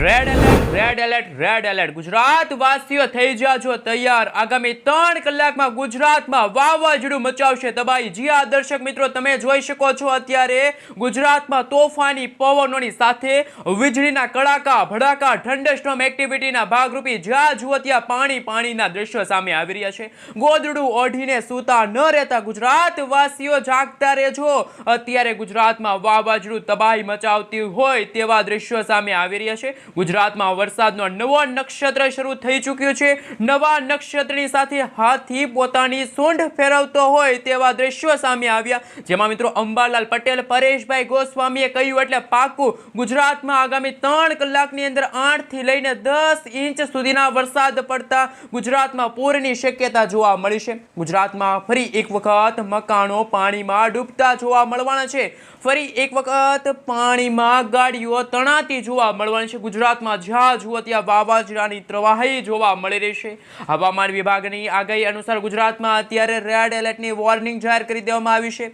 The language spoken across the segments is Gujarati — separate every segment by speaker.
Speaker 1: Red alert red alert red alert Gujarat વાસીઓ થઈ છો તૈયાર. આગામી ત્રણ કલાકમાં ગુજરાતમાં વાવાઝોડું મચાવશે. તબાહી જી આ દર્શક મિત્રો, તમે જોઈ શકો છો અત્યારે ગુજરાતમાં તોફાની પવનોની સાથે વીજળીના કડાકા, ભડાકા થંડરસ્ટોમ એક્ટિવિટીના ભાગરૂપે જ્યાં જુઓ ત્યાં પાણી, પાણીના દ્રશ્યો સામે આવી રહ્યા છે. ગોદડું ઓઢીને સૂતા ન રહેતા ગુજરાત વાસીઓ જાગતા રહેજો. અત્યારે ગુજરાતમાં વાવાઝોડું તબાહી મચાવતી હોય તેવા દ્રશ્યો સામે આવી રહ્યા છે. ગુજરાતમાં વરસાદનો નવો નક્ષત્ર શરૂ થઈ ચૂક્યો છે. નવા નક્ષત્રની સાથે હાથી પોતાની સૂંઢ ફેરવતો હોય તેવા દ્રશ્યો સામે આવ્યા. જેમાં મિત્રો અંબાલાલ પટેલ, પરેશભાઈ ગોસ્વામીએ કહ્યું એટલે પાકું ગુજરાતમાં આગામી ત્રણ કલાકની અંદર આઠથી લઈને દસ ઇંચ સુધીના વરસાદ પડતા ગુજરાતમાં પૂરની શક્યતા જોવા મળી છે. ગુજરાતમાં ફરી એક વખત મકાનો પાણીમાં ડૂબતા જોવા મળવાના છે. ફરી એક વખત પાણીમાં ગાડીઓ તણાતી જોવા મળવાની છે. ગુજરાતમાં જ્યાં જુઓ ત્યાં વાવાઝોડાની પ્રવાહી જોવા મળી રહેશે હવામાન વિભાગની આગાહી અનુસાર ગુજરાતમાં અત્યારે રેડ એલર્ટની વોર્નિંગ જાહેર કરી દેવામાં આવી છે.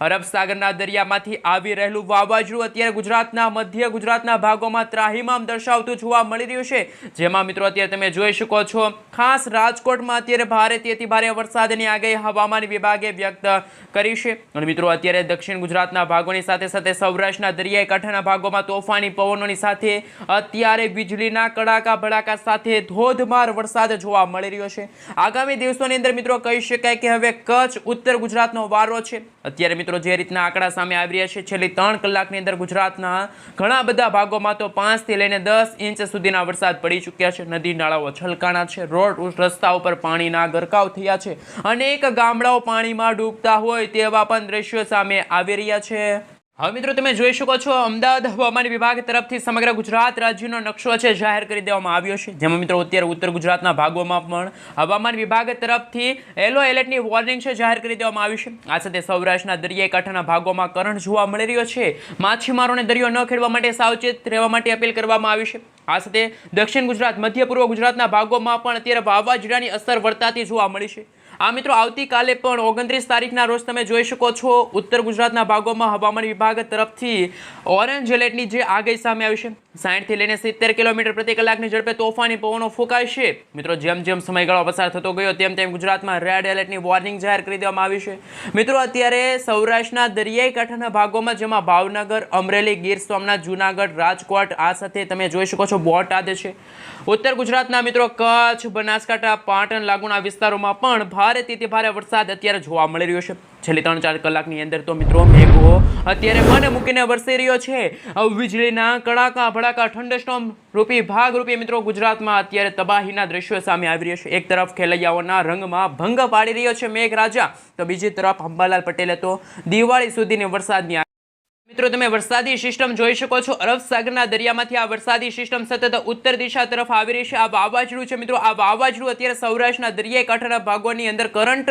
Speaker 1: અરબ સાગરના દરિયામાંથી આવી રહેલું વાવાઝોડું અત્યારે ગુજરાતના મધ્ય ગુજરાતના ભાગોમાં ત્રાહિમામ દર્શાવતું જોવા મળી રહ્યું છે. જેમાં મિત્રો અત્યારે તમે જોઈ શકો છો, ખાસ રાજકોટમાં અત્યારે ભારેથી અતિ ભારે વરસાદની આગાહી હવામાન વિભાગે વ્યક્ત કરી છે. અને મિત્રો અત્યારે દક્ષિણ ગુજરાતના ભાગોની સાથે સાથે સૌરાષ્ટ્રના દરિયાઈ કાંઠાના ભાગોમાં તોફાની પવનોની સાથે અત્યારે વીજળીના કડાકા ભડાકા સાથે ધોધમાર વરસાદ જોવા મળી રહ્યો છે. આગામી દિવસોની અંદર મિત્રો કહી શકાય કે હવે કચ્છ ઉત્તર ગુજરાતનો વારો છે. અત્યારે મિત્રો જે રીતના આંકડા સામે આવી રહ્યા છે, છેલ્લી ત્રણ કલાકની અંદર ગુજરાતના ઘણા બધા ભાગોમાં તો પાંચથી લઈને દસ ઇંચ સુધીના વરસાદ પડી ચૂક્યા છે. નદી નાળાઓ છલકાણા છે, રોડ રસ્તા ઉપર પાણીના ગરકાવ થયા છે. અનેક ગામડાઓ પાણીમાં ડૂબતા હોય તેવા પણ દ્રશ્યો સામે આવી રહ્યા છે. હવે મિત્રો, તમે જોઈ શકો છો, અમદાવાદ હવામાન વિભાગ તરફથી સમગ્ર ગુજરાત રાજ્યનો નકશો છે, જાહેર કરી દેવામાં આવ્યો છે. જેમાં મિત્રો, અત્યારે ઉત્તર ગુજરાતના ભાગોમાં પણ હવામાન વિભાગ તરફથી યલો એલર્ટની વોર્નિંગ છે, જાહેર કરી દેવામાં આવી છે. આ સાથે સૌરાષ્ટ્રના દરિયાઈ કાંઠાના ભાગોમાં કરંટ જોવા મળી રહ્યો છે. માછીમારોને દરિયો ન ખેડવા માટે સાવચેત રહેવા માટે અપીલ કરવામાં આવી છે. આ સાથે દક્ષિણ ગુજરાત, મધ્ય પૂર્વ ગુજરાતના ભાગોમાં પણ અત્યારે વાવાઝોડાની અસર વર્તાતી જોવા મળી છે. આ મિત્રો આવતીકાલે પણ ઓગણત્રીસ તારીખના રોજ તમે જોઈ શકો છો ઉત્તર ગુજરાતના ભાગોમાં હવામાન વિભાગ તરફથી ઓરેન્જ એલર્ટની જે આગાહી સામે આવી છે. સાઠથી લઈને સિત્તેર કિલોમીટર પ્રતિ કલાકની ઝડપે તોફાની પવનો ફૂંકાશે. મિત્રો, જેમ જેમ સમયગાળો પસાર થતો ગયો, તેમ તેમ ગુજરાતમાં રેડ એલર્ટની વોર્નિંગ જાહેર કરી દેવામાં આવી છે. મિત્રો, અત્યારે સૌરાષ્ટ્રના દરિયાઈ કાંઠાના ભાગોમાં, જેમાં ભાવનગર, અમરેલી, ગીર સોમનાથ, જુનાગઢ, રાજકોટ, આ સાથે તમે જોઈ શકો છો બોટાદ છે. ઉત્તર ગુજરાતના મિત્રો, કચ્છ, બનાસકાંઠા, પાટણ લાગુના વિસ્તારોમાં પણ ભારેથી ભારે વરસાદ અત્યારે જોવા મળી રહ્યો છે. છેલ્લી ત્રણ ચાર કલાકની અંદર તો મિત્રો મેઘો અત્યારે મને મૂકીને વરસી રહ્યો છે. વીજળીના કડાકા ભડાકા ઠંડસ્ટોમ રૂપી ભાગ રૂપી મિત્રો ગુજરાતમાં અત્યારે તબાહીના દ્રશ્યો સામે આવી રહ્યા છે. એક તરફ ખેલૈયાઓના રંગમાં ભંગ પાડી રહ્યો છે મેઘરાજા, તો બીજી તરફ અંબાલાલ પટેલે તો દિવાળી સુધીની વરસાદની મિત્રો, તમે વરસાદી સિસ્ટમ જોઈ શકો છો. અરબ સાગરના દરિયામાંથી આ વરસાદી સિસ્ટમ સતત ઉત્તર દિશા તરફ આવી રહી છે. આ વાવાઝોડું છે મિત્રો. આ વાવાઝોડું અત્યારે સૌરાષ્ટ્રના દરિયાઈ કાંઠાના ભાગોની અંદર કરંટ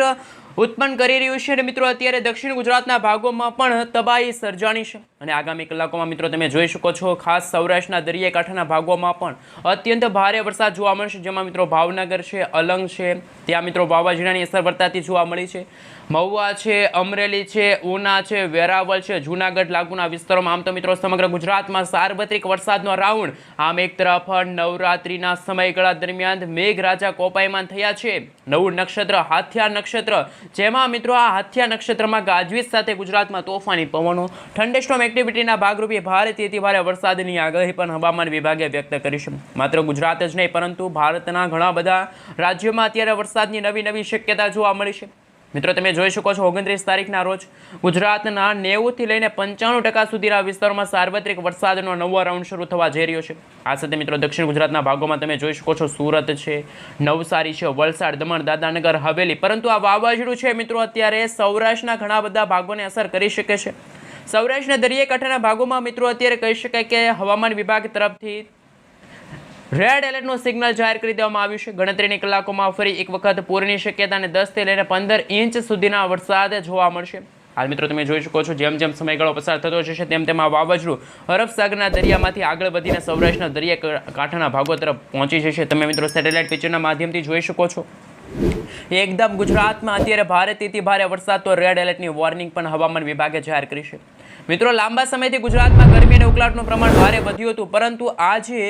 Speaker 1: ઉત્પન્ન કરી રહ્યું છે અને મિત્રો, અત્યારે દક્ષિણ ગુજરાતના ભાગોમાં પણ તબાહી સર્જાણી છે. અને આગામી કલાકોમાં મિત્રો, તમે જોઈ શકો છો, ખાસ સૌરાષ્ટ્રના દરિયાકાંઠાના ભાગોમાં પણ અત્યંત ભારે વરસાદ જોવા મળશે, જેમાં મિત્રો ભાવનગર છે, અલંગ છે, ત્યાં મિત્રો વાવાઝોડાની અસર વર્તાતી જોવા મળી છે. મહુવા છે, અમરેલી છે, ઉના છે, વેરાવળ છે, જૂનાગઢ લાગુના વિસ્તારોમાં આમ તો મિત્રો સમગ્ર ગુજરાતમાં સાર્વત્રિક વરસાદનો રાઉન્ડ. આમ એક તરફ નવરાત્રિના સમયગાળા દરમિયાન મેઘરાજા કોપાયમાન થયા છે. નવું નક્ષત્ર હાથિયા નક્ષત્ર જેમાં મિત્રો આ હાથિયા નક્ષત્રમાં ગાજવીજ સાથે ગુજરાતમાં તોફાની પવનો ઠંડેસ્ટોમ એક્ટિવિટીના ભાગરૂપે ભારેથી ભારે વરસાદની આગાહી પણ હવામાન વિભાગે વ્યક્ત કરી છે. માત્ર ગુજરાત જ નહીં, પરંતુ ભારતના ઘણા બધા રાજ્યોમાં અત્યારે વરસાદની નવી નવી શક્યતા જોવા મળી છે. મિત્રો, તમે જોઈ શકો છો, ઓગણત્રીસ તારીખના રોજ ગુજરાતના નેવુંથી લઈને પંચાણું ટકા સુધીના વિસ્તારોમાં સાર્વત્રિક વરસાદનો નવો રાઉન્ડ શરૂ થવા જઈ રહ્યો છે. આ સાથે મિત્રો, દક્ષિણ ગુજરાતના ભાગોમાં તમે જોઈ શકો છો, સુરત છે, નવસારી છે, વલસાડ, દમણ દાદાનગર હવેલી. પરંતુ આ વાવાઝોડું છે મિત્રો, અત્યારે સૌરાષ્ટ્રના ઘણા બધા ભાગોને અસર કરી શકે છે. સૌરાષ્ટ્રના દરિયાકાંઠાના ભાગોમાં મિત્રો, અત્યારે કહી શકાય કે હવામાન વિભાગ તરફથી રેડ એલર્ટનું સિગ્નલ જાહેર કરી દેવામાં આવ્યું છે. ગણતરીની કલાકોમાં ફરી એક વખત પૂરની શક્યતા અને દસથી લઈને પંદર ઇંચ સુધીના વરસાદ જોવા મળશે. હાલ મિત્રો, તમે જોઈ શકો છો, જેમ જેમ સમયગાળો પસાર થતો જશે તેમ તેમ આ વાવાઝોડું અરબસાગરના દરિયામાંથી આગળ વધીને સૌરાષ્ટ્રના દરિયા કાંઠાના ભાગો તરફ પહોંચી જશે. તમે મિત્રો સેટેલાઇટ પિક્ચરના માધ્યમથી જોઈ શકો છો. એકદમ ગુજરાતમાં અત્યારે ભારેથી ભારે વરસાદ, તો રેડ એલર્ટની વોર્નિંગ પણ હવામાન વિભાગે જાહેર કરી છે. મિત્રો, લાંબા સમયથી ગુજરાતમાં ગરમી અને ઉકળાટનું પ્રમાણ ભારે વધ્યું હતું, પરંતુ આજે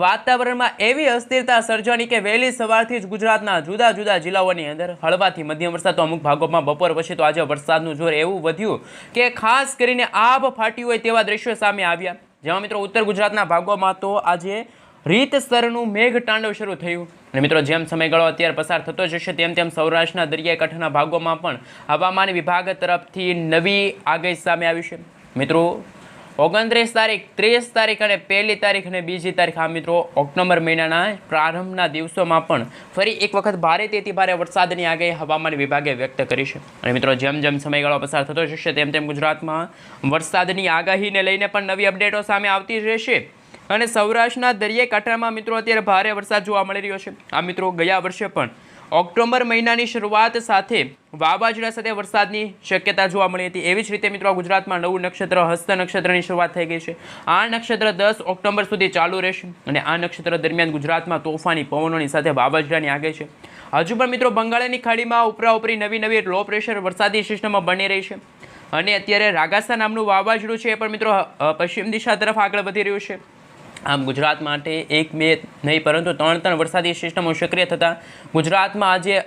Speaker 1: વાતાવરણમાં એવી અસ્થિરતા સર્જાણી કે વહેલી સવારથી જ ગુજરાતના જુદા જુદા જિલ્લાઓની અંદર હળવાથી મધ્યમ વરસાદ, તો અમુક ભાગોમાં બપોર પછી તો આજે વરસાદનું જોર એવું વધ્યું કે ખાસ કરીને આભ ફાટ્યું હોય તેવા દ્રશ્યો સામે આવ્યા. જેમાં મિત્રો, ઉત્તર ગુજરાતના ભાગોમાં તો આજે રીત સ્તરનું મેઘ તાંડવ શરૂ થયું. અને મિત્રો, જેમ સમયગાળો અત્યારે પસાર થતો જશે, તેમ તેમ સૌરાષ્ટ્રના દરિયાકાંઠાના ભાગોમાં પણ હવામાન વિભાગ તરફથી નવી આગાહી સામે આવી છે. મિત્રો, ઓગણત્રીસ તારીખ, ત્રીસ તારીખ અને પહેલી તારીખ અને બીજી તારીખ આ મિત્રો, ઓક્ટોબર મહિનાના પ્રારંભના દિવસોમાં પણ ફરી એક વખત ભારે તેથી ભારે વરસાદની આગાહી હવામાન વિભાગે વ્યક્ત કરી છે. અને મિત્રો, જેમ જેમ સમયગાળો પસાર થતો જશે, તેમ તેમ ગુજરાતમાં વરસાદની આગાહીને લઈને પણ નવી અપડેટો સામે આવતી રહેશે. અને સૌરાષ્ટ્રના દરિયાકાંઠામાં મિત્રો અત્યારે ભારે વરસાદ જોવા મળી રહ્યો છે. આ મિત્રો ગયા વર્ષે પણ ઓક્ટોબર મહિનાની શરૂઆત સાથે વાવાઝોડા સાથે વરસાદની શક્યતા જોવા મળી હતી. એવી જ રીતે મિત્રો ગુજરાતમાં નવું નક્ષત્ર, હસ્ત નક્ષત્રની શરૂઆત થઈ ગઈ છે. આ નક્ષત્ર દસ ઓક્ટોબર સુધી ચાલુ રહેશે અને આ નક્ષત્ર દરમિયાન ગુજરાતમાં તોફાની, પવનોની સાથે વાવાઝોડાની આગે છે. હજુ પણ મિત્રો બંગાળની ખાડીમાં ઉપરા ઉપરી નવી નવી લો પ્રેશર વરસાદી સિસ્ટમમાં બની રહી છે. અને અત્યારે રાગાસા નામનું વાવાઝોડું છે એ પણ મિત્રો પશ્ચિમ દિશા તરફ આગળ વધી રહ્યું છે. આમ ગુજરાત માટે એક, બે નહીં, પરંતુ ત્રણ ત્રણ વરસાદી સિસ્ટમો સક્રિય થતાં ગુજરાતમાં આજે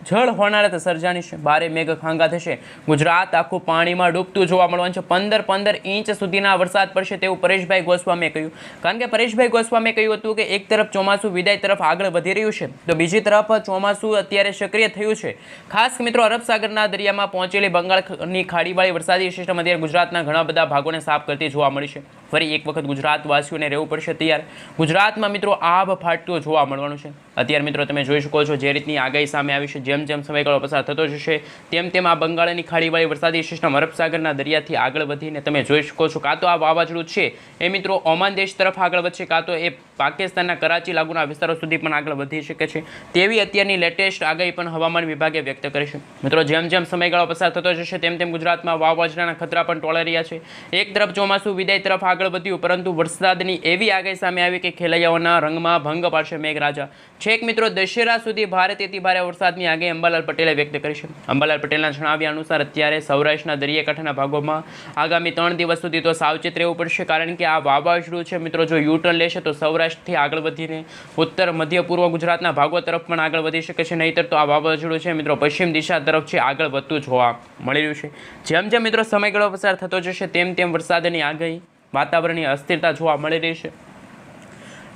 Speaker 1: જળ હોનારત સર્જાની ભારે મેઘ ખાંગા થશે. ગુજરાત આખું પાણીમાં ડૂબતું જોવા મળવાનું છે. પંદર પંદર ઇંચ સુધીના વરસાદ પડશે તેવું પરેશભાઈ ગોસ્વામીએ કહ્યું. કારણ કે પરેશભાઈ ગોસ્વામીએ કહ્યું હતું કે એક તરફ ચોમાસું વિદાય તરફ આગળ વધી રહ્યું છે, તો બીજી તરફ ચોમાસું અત્યારે સક્રિય થયું છે. ખાસ મિત્રો, અરબ સાગરના દરિયામાં પહોંચેલી બંગાળની ખાડીવાળી વરસાદી સિસ્ટમ અત્યારે ગુજરાતના ઘણા બધા ભાગોને સાફ કરતી જોવા મળી છે. ફરી એક વખત ગુજરાતવાસીઓને રહેવું પડશે તૈયાર. ગુજરાતમાં મિત્રો આભ ફાટતો જોવા મળવાનું છે. અત્યારે મિત્રો તમે જોઈ શકો છો જે રીતની આગાહી સામે આવી છે. જેમ જેમ સમયગાળો પસાર થતો જશે, તેમ તેમ આ બંગાળની ખાડીવાળી વરસાદી સિસ્ટમ અરબસાગરના દરિયાથી આગળ વધીને તમે જોઈ શકો છો. કાં તો આ વાવાઝોડું છે એ મિત્રો ઓમાન દેશ તરફ આગળ વધશે, કાં તો એ પાકિસ્તાનના કરાચી લાગુના વિસ્તારો સુધી પણ આગળ વધી શકે છે. તેવી અત્યારની લેટેસ્ટ આગાહી પણ હવામાન વિભાગે વ્યક્ત કરી છે. મિત્રો જેમ જેમ સમયગાળો પસાર થતો જશે, તેમ તેમ ગુજરાતમાં વાવાઝોડાના ખતરા પણ ટોળાઈ રહ્યા છે. એક તરફ ચોમાસું, વિદાય તરફ આગળ વધ્યું, પરંતુ વરસાદની એવી આગાહી સામે આવી કે ખેલૈયાઓના રંગમાં ભંગ પાડશે મેઘરાજા. છેક મિત્રો, દશેરા સુધી ભારે તેથી ભારે વરસાદની આગાહી અંબાલાલ પટેલે વ્યક્ત કરી છે. અંબાલાલ પટેલના જણાવ્યા અનુસાર, અત્યારે સૌરાષ્ટ્રના દરિયાકાંઠાના ભાગોમાં આગામી ત્રણ દિવસ સુધી તો સાવચેત રહેવું પડશે, કારણ કે આ વાવાઝોડું છે. મિત્રો, જો યુટર્ન લેશે તો સૌરાષ્ટ્રથી આગળ વધીને ઉત્તર, મધ્ય, પૂર્વ ગુજરાતના ભાગો તરફ પણ આગળ વધી શકે છે. નહીંતર તો આ વાવાઝોડું છે, મિત્રો, પશ્ચિમ દિશા તરફ છે, આગળ વધતું જોવા મળી રહ્યું છે. જેમ જેમ, મિત્રો, સમયગાળો પસાર થતો જશે, તેમ તેમ વરસાદની આગાહી વાતાવરણની અસ્થિરતા જોવા મળી રહી છે.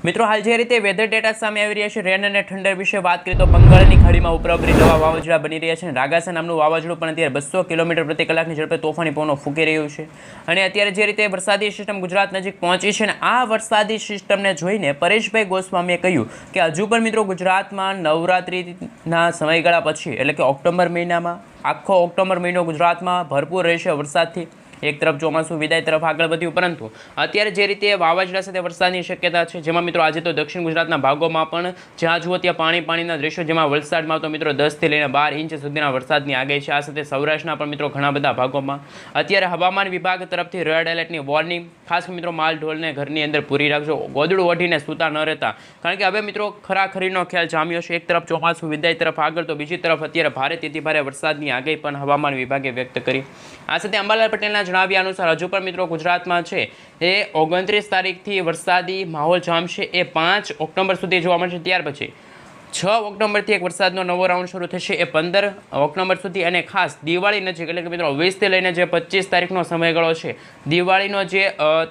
Speaker 1: મિત્રો, હાલ જે રીતે વેધર ડેટા સામે આવી રહ્યા છે રેન અને ઠંડર વિશે વાત કરીએ તો બંગાળની ખાડીમાં ઉપરાઉપરી નવા વાવાઝોડા બની રહ્યા છે અને રાગાસા નામનું વાવાઝોડું પણ અત્યારે બસો કિલોમીટર પ્રતિ કલાકની ઝડપે તોફાની પવનો ફૂંકી રહ્યું છે. અને અત્યારે જે રીતે વરસાદી સિસ્ટમ ગુજરાત નજીક પહોંચી છે અને આ વરસાદી સિસ્ટમને જોઈને પરેશભાઈ ગોસ્વામીએ કહ્યું કે હજુ પણ મિત્રો ગુજરાતમાં નવરાત્રિના સમયગાળા પછી, એટલે કે ઓક્ટોબર મહિનામાં, આખો ઓક્ટોબર મહિનો ગુજરાતમાં ભરપૂર રહેશે વરસાદથી. એક તરફ ચોમાસું વિદાય તરફ આગળ વધ્યું. પરંતુ અત્યારે જે રીતે વાવાઝોડા સાથે વરસાદની શક્યતા છે, જેમાં મિત્રો આજે તો દક્ષિણ ગુજરાતના ભાગોમાં પણ જ્યાં જુઓ ત્યાં પાણી, પાણીના દ્રશ્યો, જેમાં વલસાડમાં તો મિત્રો દસથી લઈને બાર ઇંચ સુધીના વરસાદની આગાહી છે. આ સાથે સૌરાષ્ટ્રના પણ મિત્રો ઘણા બધા ભાગોમાં. અત્યારે હવામાન વિભાગ તરફથી રેડ એલર્ટની વોર્નિંગ ખાસ મિત્રો માલ ઢોલને ઘરની અંદર પૂરી રાખજો. ગોદડું ઓઢીને સૂતા ન રહેતા. કારણ કે હવે મિત્રો ખરાખરીનો ખ્યાલ જામ્યો છે. એક તરફ ચોમાસું, વિદાય તરફ આગળ તો બીજી તરફ અત્યારે ભારે તેથી ભારે વરસાદની આગાહી પણ હવામાન વિભાગે વ્યક્ત કરી. આ સાથે અંબાલાલ પટેલના જણાવ્યા અનુસાર હજુ પણ મિત્રો ગુજરાતમાં છે. એ ઓગણત્રીસ તારીખથી વરસાદી માહોલ જામશે એ પાંચ ઓક્ટોબર સુધી જોવા મળશે ત્યાર પછી. છ ઓક્ટોબરથી એક વરસાદનો નવો રાઉન્ડ શરૂ થશે. એ પંદર ઓક્ટોબર સુધી અને ખાસ દિવાળી નજીક, એટલે કે મિત્રો વીસથી લઈને જે પચીસ તારીખનો સમયગાળો છે, દિવાળીનો જે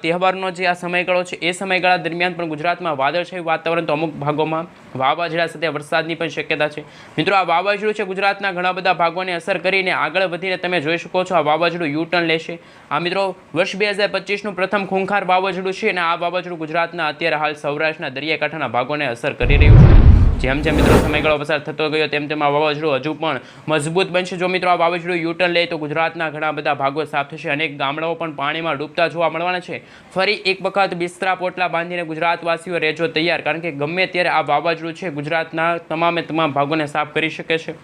Speaker 1: તહેવારનો જે આ સમયગાળો છે, એ સમયગાળા દરમિયાન પણ ગુજરાતમાં વાદળછાયું વાતાવરણ તો અમુક ભાગોમાં વાવાઝોડા સાથે વરસાદની પણ શક્યતા છે. મિત્રો, આ વાવાઝોડું છે ગુજરાતના ઘણા બધા ભાગોને અસર કરીને આગળ વધીને તમે જોઈ શકો છો આ વાવાઝોડું યુટર્ન લેશે. આ મિત્રો, વર્ષ બે હજાર પચીસનું પ્રથમ ખૂંખાર વાવાઝોડું છે અને આ વાવાઝોડું ગુજરાતના અત્યારે હાલ સૌરાષ્ટ્રના દરિયાકાંઠાના ભાગોને અસર કરી રહ્યું છે. જેમ જેમ મિત્રો સમયગાળો પસાર થતો ગયો, તેમ તેમ આ વાવાઝોડું હજુ પણ મજબૂત બનશે. જો મિત્રો આ વાવાઝોડું યુટર્ન લે તો ગુજરાતના ઘણા બધા ભાગો સાફ થશે અનેક ગામડાઓ પણ પાણીમાં ડૂબતા જોવા મળવાના છે. ફરી એક વખત બિસ્તરા પોટલા બાંધીને ગુજરાતવાસીઓ રહેજો તૈયાર, કારણ કે ગમે ત્યારે આ વાવાઝોડું છે, ગુજરાતના તમામે તમામ ભાગોને સાફ કરી શકે છે.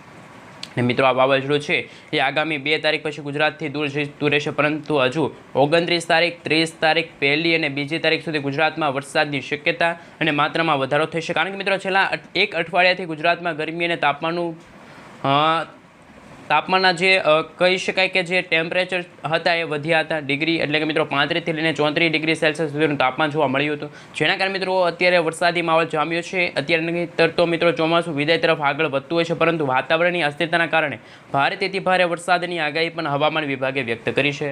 Speaker 1: ને મિત્રો, આ વાવાઝોડું છે એ આગામી બે તારીખ પછી ગુજરાતથી દૂર જતું રહેશે, પરંતુ હજુ ઓગણત્રીસ તારીખ, ત્રીસ તારીખ પહેલી અને બીજી તારીખ સુધી ગુજરાતમાં વરસાદની શક્યતા અને માત્રામાં વધારો થશે કારણ કે મિત્રો, છેલ્લા એક અઠવાડિયાથી ગુજરાતમાં ગરમી અને તાપમાનનું તાપમાનના જે કહી શકાય કે જે ટેમ્પરેચર હતા એ વધ્યા હતા. ડિગ્રી એટલે કે મિત્રો પાંત્રીસથી લઈને ચોત્રીસ ડિગ્રી સેલ્સિયસ સુધીનું તાપમાન જોવા મળ્યું હતું. જેના કારણે મિત્રો અત્યારે વરસાદી માહોલ જામ્યો છે. અત્યારે તો મિત્રો ચોમાસું વિદાય તરફ આગળ વધતું હોય છે, પરંતુ વાતાવરણની અસ્થિરતાના કારણે ભારે તેથી ભારે વરસાદની આગાહી પણ હવામાન વિભાગે વ્યક્ત કરી છે.